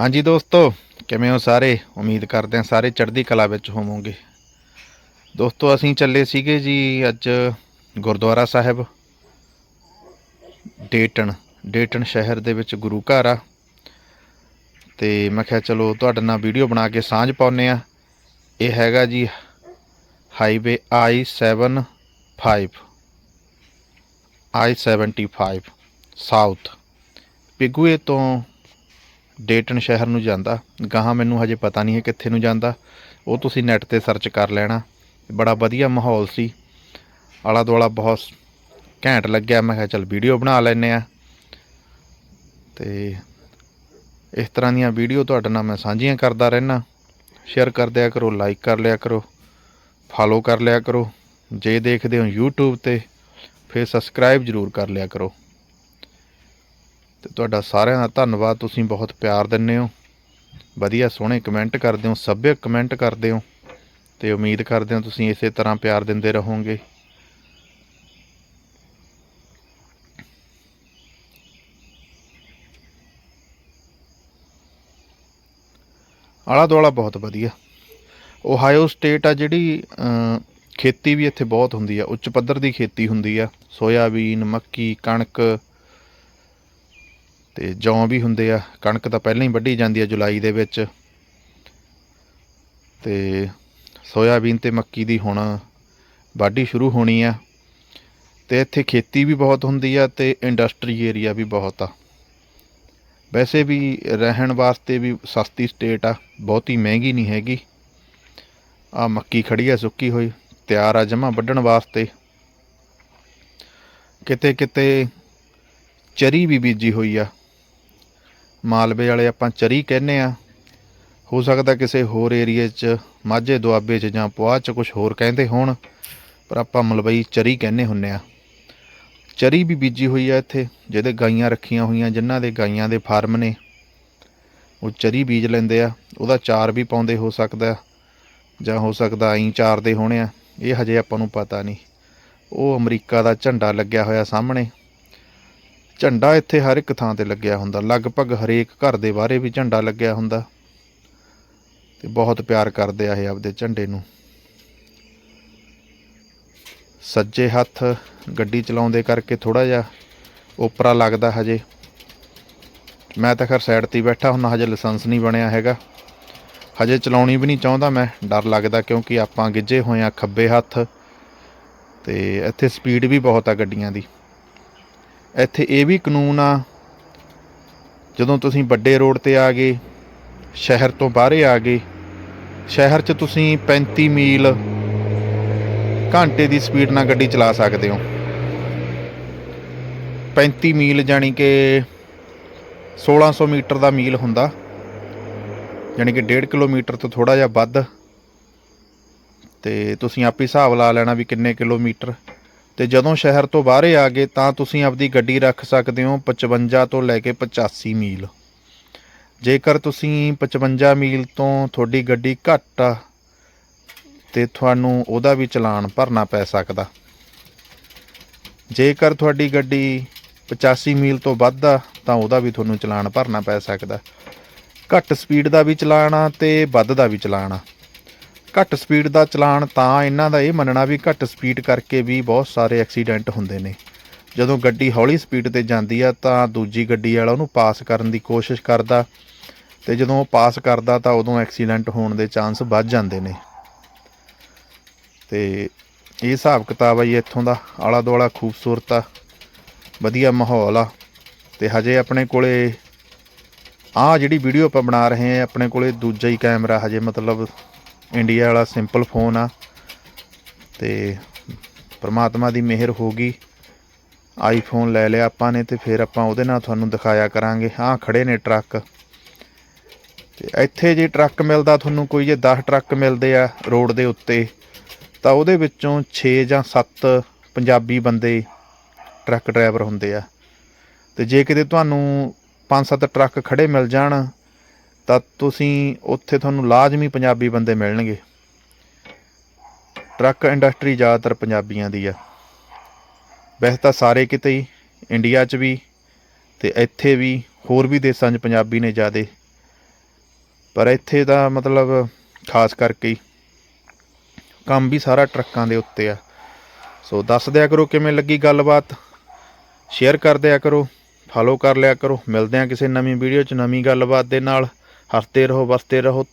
ਹਾਂਜੀ ਦੋਸਤੋ, ਕਿਵੇਂ ਹੋ ਸਾਰੇ? ਉਮੀਦ ਕਰਦੇ ਹਾਂ ਸਾਰੇ ਚੜ੍ਹਦੀ ਕਲਾ ਵਿੱਚ ਹੋਵੋਗੇ। ਦੋਸਤੋ, ਅਸੀਂ ਚੱਲੇ ਸੀਗੇ ਜੀ ਅੱਜ ਗੁਰਦੁਆਰਾ ਸਾਹਿਬ ਡੇਟਨ ਡੇਟਨ ਸ਼ਹਿਰ ਦੇ ਵਿੱਚ ਗੁਰੂ ਘਰ ਆ। ਤੇ ਮੈਂ ਕਿਹਾ ਚਲੋ ਤੁਹਾਡੇ ਨਾਲ ਵੀਡੀਓ ਬਣਾ ਕੇ ਸਾਂਝ ਪਾਉਨੇ ਆ ਇਹ ਹੈਗਾ ਜੀ ਹਾਈਵੇ I75 I75 ਸਾਊਥ, ਪਿਗੂਏ ਤੋਂ ਡੇਟਨ ਸ਼ਹਿਰ ਨੂੰ ਜਾਂਦਾ। ਗਾਹਾਂ ਮੈਨੂੰ ਹਜੇ ਪਤਾ ਨਹੀਂ ਹੈ ਕਿੱਥੇ ਨੂੰ ਜਾਂਦਾ। ਉਹ ਤੁਸੀਂ ਨੈਟ ਤੇ ਸਰਚ ਕਰ ਲੈਣਾ। ਬੜਾ ਵਧੀਆ ਮਾਹੌਲ ਸੀ। ਆਲਾ ਦੁਆਲਾ ਬਹੁਤ ਘੈਂਟ ਲੱਗਿਆ। ਮੈਂ ਕਿਹਾ ਚੱਲ ਵੀਡੀਓ ਬਣਾ ਲੈਨੇ ਆ ਤੇ ਇਸ ਤਰ੍ਹਾਂ ਦੀਆਂ ਵੀਡੀਓ ਤੁਹਾਡੇ ਨਾਲ ਮੈਂ ਸਾਂਝੀਆਂ ਕਰਦਾ ਰਹਿਣਾ ਸ਼ੇਅਰ ਕਰ ਦਿਆ ਕਰੋ ਲਾਈਕ ਕਰ ਲਿਆ ਕਰੋ ਫਾਲੋ ਕਰ ਲਿਆ ਕਰੋ। ਜੇ ਦੇਖਦੇ ਹੋ YouTube ਤੇ, ਫਿਰ ਸਬਸਕ੍ਰਾਈਬ ਜ਼ਰੂਰ ਕਰ ਲਿਆ ਕਰੋ। ਤੇ ਤੁਹਾਡਾ ਸਾਰਿਆਂ ਦਾ ਧੰਨਵਾਦ, ਤੁਸੀਂ ਬਹੁਤ ਪਿਆਰ ਦਿੰਦੇ ਹੋ। ਵਧੀਆ ਸੋਹਣੇ ਕਮੈਂਟ ਕਰਦੇ ਹੋ ਸਭ్య ਕਮੈਂਟ ਕਰਦੇ ਹੋ, ਤੇ ਉਮੀਦ ਕਰਦੇ ਹਾਂ ਤੁਸੀਂ ਇਸੇ ਤਰ੍ਹਾਂ ਪਿਆਰ ਦਿੰਦੇ ਰਹੋਗੇ। ਆਲਾ ਦੁਆਲਾ ਬਹੁਤ ਵਧੀਆ। ਓਹਾਇਓ ਸਟੇਟ ਆ ਜਿਹੜੀ ਖੇਤੀ ਵੀ ਇੱਥੇ ਬਹੁਤ ਹੁੰਦੀ ਆ, ਉੱਚ ਪੱਧਰ ਦੀ ਖੇਤੀ ਹੁੰਦੀ ਆ। ਸੋਇਆਬੀਨ, ਮੱਕੀ, ਕਣਕ ਤੇ ਜੌਂ ਵੀ ਹੁੰਦੇ ਆ, ਕਣਕ ਤਾਂ ਪਹਿਲਾਂ ਹੀ ਵੱਢੀ ਜਾਂਦੀ ਆ ਜੁਲਾਈ ਦੇ ਵਿੱਚ। ਤੇ ਸੋਇਆਬੀਨ ਤੇ ਮੱਕੀ ਦੀ ਹੁਣ ਵਾਢੀ ਸ਼ੁਰੂ ਹੋਣੀ ਆ। ਤੇ ਇੱਥੇ ਖੇਤੀ ਵੀ ਬਹੁਤ ਹੁੰਦੀ ਆ ਤੇ ਇੰਡਸਟਰੀ ਏਰੀਆ ਵੀ ਬਹੁਤ ਆ। ਵੈਸੇ ਵੀ ਰਹਿਣ ਵਾਸਤੇ ਵੀ ਸਸਤੀ ਸਟੇਟ ਆ, ਬਹੁਤੀ ਮਹਿੰਗੀ ਨਹੀਂ ਹੈਗੀ। ਆ ਮੱਕੀ ਖੜੀ ਆ, ਸੁੱਕੀ ਹੋਈ, ਤਿਆਰ ਆ ਜਮਾ ਵੱਢਣ ਵਾਸਤੇ। ਕਿਤੇ ਕਿਤੇ ਚਰੀ ਵੀ ਬੀਜੀ ਹੋਈ ਆ। ਮਾਲਵੇ ਵਾਲੇ ਆਪਾਂ ਚਰੀ ਕਹਿੰਦੇ ਆ। ਹੋ ਸਕਦਾ ਕਿਸੇ ਹੋਰ ਏਰੀਏ 'ਚ, ਮਾਝੇ ਦੁਆਬੇ 'ਚ ਜਾਂ ਪੁਆਹ 'ਚ ਕੁਝ ਹੋਰ ਕਹਿੰਦੇ ਹੋਣ, ਪਰ ਆਪਾਂ ਮਲਵਈ ਚਰੀ ਕਹਿੰਦੇ ਹੁੰਨੇ ਆ। ਚਰੀ ਵੀ ਬੀਜੀ ਹੋਈ ਆ ਇੱਥੇ, ਜਿਹਦੇ ਗਾਈਆਂ ਰੱਖੀਆਂ ਹੋਈਆਂ, ਜਿਨ੍ਹਾਂ ਦੇ ਗਾਈਆਂ ਦੇ ਫਾਰਮ ਨੇ। ਉਹ ਚਰੀ ਬੀਜ ਲੈਂਦੇ ਆ, ਉਹਦਾ ਚਾਰ ਵੀ ਪਾਉਂਦੇ ਹੋ ਸਕਦਾ, ਜਾਂ ਹੋ ਸਕਦਾ ਐਂ ਚਾਰਦੇ ਹੋਣੇ ਆ, ਇਹ ਹਜੇ ਆਪਾਂ ਨੂੰ ਪਤਾ ਨਹੀਂ। ਉਹ ਅਮਰੀਕਾ ਦਾ ਝੰਡਾ ਲੱਗਿਆ ਹੋਇਆ ਸਾਹਮਣੇ। ਝੰਡਾ ਇੱਥੇ ਹਰ ਇੱਕ ਥਾਂ ਤੇ ਲੱਗਿਆ ਹੁੰਦਾ। ਲਗਭਗ ਹਰੇਕ ਘਰ ਦੇ ਬਾਹਰੇ ਵੀ ਝੰਡਾ ਲੱਗਿਆ ਹੁੰਦਾ। ਤੇ ਬਹੁਤ ਪਿਆਰ ਕਰਦੇ ਆ ਇਹ ਆਪਦੇ ਝੰਡੇ ਨੂੰ। ਸੱਜੇ ਹੱਥ ਗੱਡੀ ਚਲਾਉਂਦੇ ਕਰਕੇ ਥੋੜਾ ਜਿਹਾ ਓਪਰਾ ਲੱਗਦਾ ਹਜੇ। ਮੈਂ ਤਾਂ ਖੈਰ ਸਾਈਡ ਤੇ ਬੈਠਾ ਹੁੰਦਾ, ਹਜੇ ਲਾਇਸੈਂਸ ਨਹੀਂ ਬਣਿਆ ਹੈਗਾ। ਹਜੇ ਚਲਾਉਣੀ ਵੀ ਨਹੀਂ ਚਾਹੁੰਦਾ ਮੈਂ, ਡਰ ਲੱਗਦਾ ਕਿਉਂਕਿ ਆਪਾਂ ਗਿੱਜੇ ਹੋਏ ਆ ਖੱਬੇ ਹੱਥ। ਤੇ ਇੱਥੇ ਸਪੀਡ ਵੀ ਬਹੁਤ ਆ ਗੱਡੀਆਂ ਦੀ। ਇੱਥੇ ਇਹ ਵੀ ਕਾਨੂੰਨ ਆ, ਜਦੋਂ ਤੁਸੀਂ ਵੱਡੇ ਰੋਡ ਤੇ ਆ ਗਏ, ਸ਼ਹਿਰ ਤੋਂ ਬਾਹਰੇ ਆ ਗਏ, ਸ਼ਹਿਰ 'ਚ ਤੁਸੀਂ 35 ਮੀਲ ਘੰਟੇ ਦੀ ਸਪੀਡ ਨਾਲ ਗੱਡੀ ਚਲਾ ਸਕਦੇ ਹੋ। 35 ਮੀਲ ਜਾਣੀ ਕਿ 1600 ਮੀਟਰ ਦਾ ਮੀਲ ਹੁੰਦਾ, ਜਾਣੀ ਕਿ 1.5 ਕਿਲੋਮੀਟਰ ਤੋਂ ਥੋੜਾ ਜਿਹਾ ਵੱਧ, ਤੇ ਤੁਸੀਂ ਆਪੇ ਹਿਸਾਬ ਲਾ ਲੈਣਾ ਵੀ ਕਿੰਨੇ ਕਿਲੋਮੀਟਰ ਤੇ ਜਦੋਂ ਸ਼ਹਿਰ ਤੋਂ ਬਾਹਰੇ ਆ ਗਏ ਤਾਂ ਤੁਸੀਂ ਆਪਦੀ ਗੱਡੀ ਰੱਖ ਸਕਦੇ ਹੋ 55 ਤੋਂ ਲੈ ਕੇ 85 ਮੀਲ। ਜੇਕਰ ਤੁਸੀਂ 55 ਮੀਲ ਤੋਂ ਤੁਹਾਡੀ ਗੱਡੀ ਘੱਟ ਆ, ਤੇ ਤੁਹਾਨੂੰ ਉਹਦਾ ਵੀ ਚਲਾਨ ਭਰਨਾ ਪੈ ਸਕਦਾ। ਜੇਕਰ ਤੁਹਾਡੀ ਗੱਡੀ 85 ਮੀਲ ਤੋਂ ਵੱਧ ਆ, ਤਾਂ ਉਹਦਾ ਵੀ ਤੁਹਾਨੂੰ ਚਲਾਨ ਭਰਨਾ ਪੈ ਸਕਦਾ। ਘੱਟ ਸਪੀਡ ਦਾ ਵੀ ਚਲਾਨ ਆ ਤੇ ਵੱਧ ਦਾ ਵੀ ਚਲਾਨ ਆ। ਘੱਟ ਸਪੀਡ ਦਾ ਚਲਾਨ, ਤਾਂ ਇਹਨਾਂ ਦਾ ਇਹ ਮੰਨਣਾ ਵੀ ਘੱਟ ਸਪੀਡ ਕਰਕੇ ਵੀ ਬਹੁਤ ਸਾਰੇ ਐਕਸੀਡੈਂਟ ਹੁੰਦੇ ਨੇ। ਜਦੋਂ ਗੱਡੀ ਹੌਲੀ ਸਪੀਡ ਤੇ ਜਾਂਦੀ ਆ, ਤਾਂ ਦੂਜੀ ਗੱਡੀ ਵਾਲਾ ਉਹਨੂੰ ਪਾਸ ਕਰਨ ਦੀ ਕੋਸ਼ਿਸ਼ ਕਰਦਾ ਤੇ ਜਦੋਂ ਉਹ ਪਾਸ ਕਰਦਾ, ਤਾਂ ਉਦੋਂ ਐਕਸੀਡੈਂਟ ਹੋਣ ਦੇ ਚਾਂਸ ਵੱਧ ਜਾਂਦੇ ਨੇ। ਤੇ ਇਹ ਹਿਸਾਬ ਕਿਤਾਬ ਆ ਜੀ ਇੱਥੋਂ ਦਾ ਆਲਾ ਦੁਆਲਾ ਖੂਬਸੂਰਤ ਆ ਵਧੀਆ ਮਾਹੌਲ ਆ। ਤੇ ਹਜੇ ਆਪਣੇ ਕੋਲੇ ਆ ਜਿਹੜੀ ਵੀਡੀਓ ਆਪਾਂ ਬਣਾ ਰਹੇ ਆ ਆਪਣੇ ਕੋਲੇ ਦੂਜਾ ਹੀ ਕੈਮਰਾ, ਹਜੇ ਮਤਲਬ ਇੰਡੀਆ ਵਾਲਾ ਸਿੰਪਲ ਫੋਨ ਆ। ਤੇ ਪ੍ਰਮਾਤਮਾ ਦੀ ਮਿਹਰ ਹੋ ਗਈ। ਆਈਫੋਨ ਲੈ ਲਿਆ ਆਪਾਂ ਨੇ ਤੇ ਫਿਰ ਆਪਾਂ ਉਹਦੇ ਨਾਲ ਤੁਹਾਨੂੰ ਦਿਖਾਇਆ ਕਰਾਂਗੇ। ਹਾਂ ਖੜੇ ਨੇ ਟਰੱਕ। ਤੇ ਇੱਥੇ ਜੇ ਟਰੱਕ ਮਿਲਦਾ, ਤੁਹਾਨੂੰ ਕੋਈ ਜੇ 10 ਟਰੱਕ ਮਿਲਦੇ ਆ ਰੋਡ ਦੇ ਉੱਤੇ, ਤਾਂ ਉਹਦੇ ਵਿੱਚੋਂ 6 ਜਾਂ 7 ਪੰਜਾਬੀ ਬੰਦੇ ਟਰੱਕ ਡਰਾਈਵਰ ਹੁੰਦੇ ਆ। ਤੇ ਜੇ ਕਿਤੇ ਤੁਹਾਨੂੰ 5-7 ਟਰੱਕ ਖੜੇ ਮਿਲ ਜਾਣ ਤਾਂ ਤੁਸੀਂ ਉੱਥੇ ਤੁਹਾਨੂੰ ਲਾਜ਼ਮੀ ਪੰਜਾਬੀ ਬੰਦੇ ਮਿਲਣਗੇ। ਟਰੱਕ ਇੰਡਸਟਰੀ ਜ਼ਿਆਦਾਤਰ ਪੰਜਾਬੀਆਂ ਦੀ ਆ। ਵੈਸੇ ਤਾਂ ਸਾਰੇ ਕਿਤੇ ਹੀ, ਇੰਡੀਆ 'ਚ ਵੀ ਤੇ ਇੱਥੇ ਵੀ, ਹੋਰ ਵੀ ਦੇਸ਼ਾਂ 'ਚ ਪੰਜਾਬੀ ਨੇ ਜ਼ਿਆਦੇ। ਪਰ ਇੱਥੇ ਦਾ ਮਤਲਬ ਖਾਸ ਕਰਕੇ ਹੀ, ਕੰਮ ਵੀ ਸਾਰਾ ਟਰੱਕਾਂ ਦੇ ਉੱਤੇ ਆ। ਸੋ ਦੱਸ ਦਿਆ ਕਰੋ ਕਿਵੇਂ ਲੱਗੀ ਗੱਲਬਾਤ। ਸ਼ੇਅਰ ਕਰ ਦਿਆ ਕਰੋ ਫਾਲੋ ਕਰ ਲਿਆ ਕਰੋ। ਮਿਲਦੇ ਆ ਕਿਸੇ ਨਵੀਂ ਵੀਡੀਓ 'ਚ ਨਵੀਂ ਗੱਲਬਾਤ ਦੇ ਨਾਲ। ਹੱਸਦੇ ਰਹੋ ਵਸਦੇ ਰਹੋ